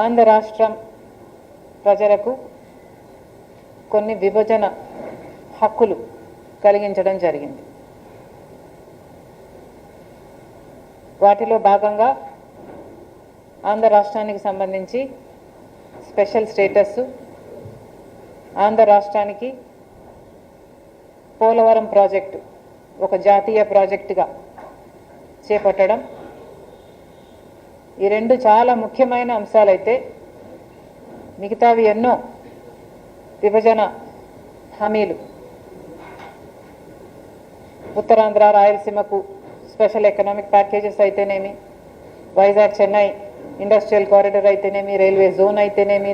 ఆంధ్ర రాష్ట్రం ప్రజలకు కొన్ని విభజన హక్కులు కలిగించడం జరిగింది. వాటిలో భాగంగా ఆంధ్ర రాష్ట్రానికి సంబంధించి స్పెషల్ స్టేటస్ ఆంధ్ర రాష్ట్రానికి పోలవరం ప్రాజెక్టు ఒక జాతీయ ప్రాజెక్టుగా చేపట్టడం ఈ రెండు చాలా ముఖ్యమైన అంశాలైతే మిగతావి ఎన్నో విభజన హామీలు. ఉత్తరాంధ్ర రాయలసీమకు స్పెషల్ ఎకనామిక్ ప్యాకేజెస్ అయితేనేమి వైజాగ్ చెన్నై ఇండస్ట్రియల్ కారిడర్ అయితేనేమి రైల్వే జోన్ అయితేనేమి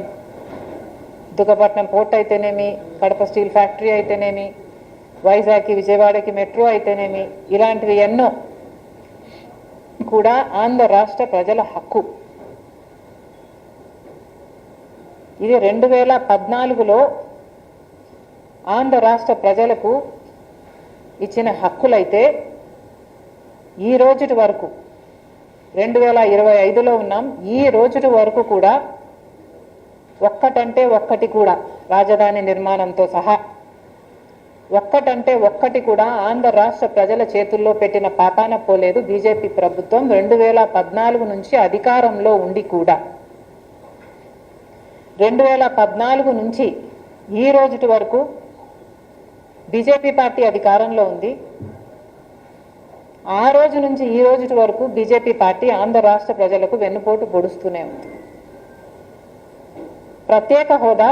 దుగ్గపట్నం పోర్ట్ అయితేనేమి కడప స్టీల్ ఫ్యాక్టరీ అయితేనేమి వైజాగ్కి విజయవాడకి మెట్రో అయితేనేమి ఇలాంటివి ఎన్నో కూడా ఆంధ్ర రాష్ట్ర ప్రజల హక్కు. ఇది రెండు వేల పద్నాలుగులో ఆంధ్ర రాష్ట్ర ప్రజలకు ఇచ్చిన హక్కులైతే ఈ రోజుటి వరకు రెండు వేల ఇరవై ఐదులో ఉన్నాం ఈ రోజుటి వరకు కూడా ఒక్కటంటే ఒక్కటి కూడా రాజధాని నిర్మాణంతో సహా ఒక్కటంటే ఒక్కటి కూడా ఆంధ్ర రాష్ట్ర ప్రజల చేతుల్లో పెట్టిన పాపాన పోలేదు. బీజేపీ ప్రభుత్వం రెండు వేల పద్నాలుగు నుంచి అధికారంలో ఉండి కూడా. రెండు వేల పద్నాలుగు నుంచి ఈ రోజుటి వరకు బీజేపీ పార్టీ అధికారంలో ఉంది. ఆ రోజు నుంచి ఈ రోజుటి వరకు బీజేపీ పార్టీ ఆంధ్ర రాష్ట్ర ప్రజలకు వెన్నుపోటు పొడుస్తూనే ఉంది. ప్రత్యేక హోదా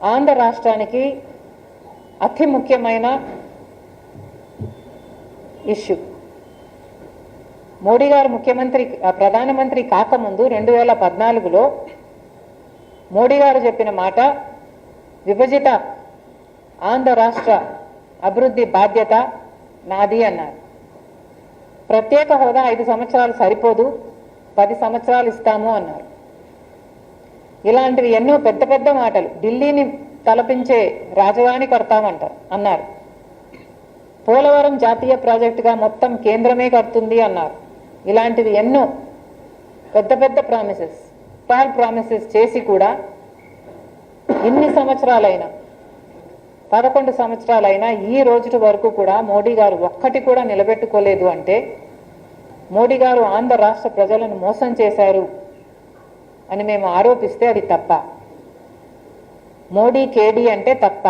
ఆంధ్ర రాష్ట్రానికి అతి ముఖ్యమైన ఇష్యూ. మోడీ గారు ముఖ్యమంత్రి ప్రధానమంత్రి కాకముందు రెండు వేల పద్నాలుగులో మోడీ గారు చెప్పిన మాట విభజిత ఆంధ్ర రాష్ట్ర అభివృద్ధి బాధ్యత నాది అన్నారు. ప్రత్యేక హోదా ఐదు సంవత్సరాలు సరిపోదు పది సంవత్సరాలు ఇస్తాము అన్నారు. ఇలాంటివి ఎన్నో పెద్ద పెద్ద మాటలు. ఢిల్లీని తలపించే రాజధాని కడతామంటారు అన్నారు. పోలవరం జాతీయ ప్రాజెక్టుగా మొత్తం కేంద్రమే కడుతుంది అన్నారు. ఇలాంటివి ఎన్నో పెద్ద పెద్ద ప్రామిసెస్ పాల్ ప్రామిసెస్ చేసి కూడా ఇన్ని సంవత్సరాలైనా పదకొండు సంవత్సరాలైనా ఈ రోజుటి వరకు కూడా మోడీ గారు ఒక్కటి కూడా నిలబెట్టుకోలేదు అంటే మోడీ గారు ఆంధ్ర రాష్ట్ర ప్రజలను మోసం చేశారు అని మేము ఆరోపిస్తే అది తప్ప. మోడీ కేడీ అంటే తప్ప.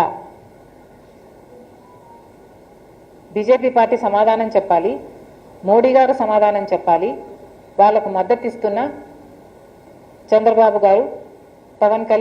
బీజేపీ పార్టీ సమాధానం చెప్పాలి. మోడీ గారు సమాధానం చెప్పాలి. వాళ్ళకు మద్దతు ఇస్తున్న చంద్రబాబు గారు పవన్ కళ్యాణ్